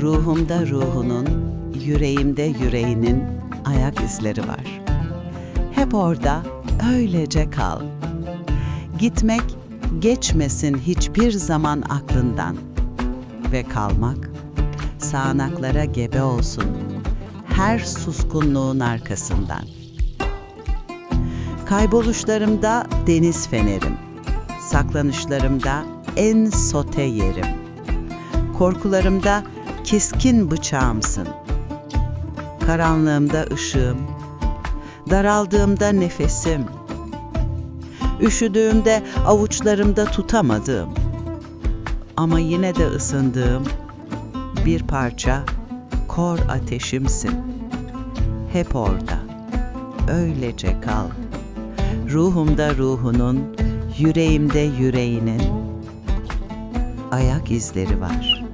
Ruhumda ruhunun, yüreğimde yüreğinin ayak izleri var. Hep orada öylece kal. Gitmek geçmesin hiçbir zaman aklından. Ve kalmak sağanaklara gebe olsun her suskunluğun arkasından. Kayboluşlarımda deniz fenerim, saklanışlarımda en sote yerim. Korkularımda keskin bıçağımsın. Karanlığımda ışığım, daraldığımda nefesim. Üşüdüğümde avuçlarımda tutamadığım ama yine de ısındığım bir parça kor ateşimsin. Hep orada, öylece kal. Ruhumda ruhunun, yüreğimde yüreğinin ayak izleri var.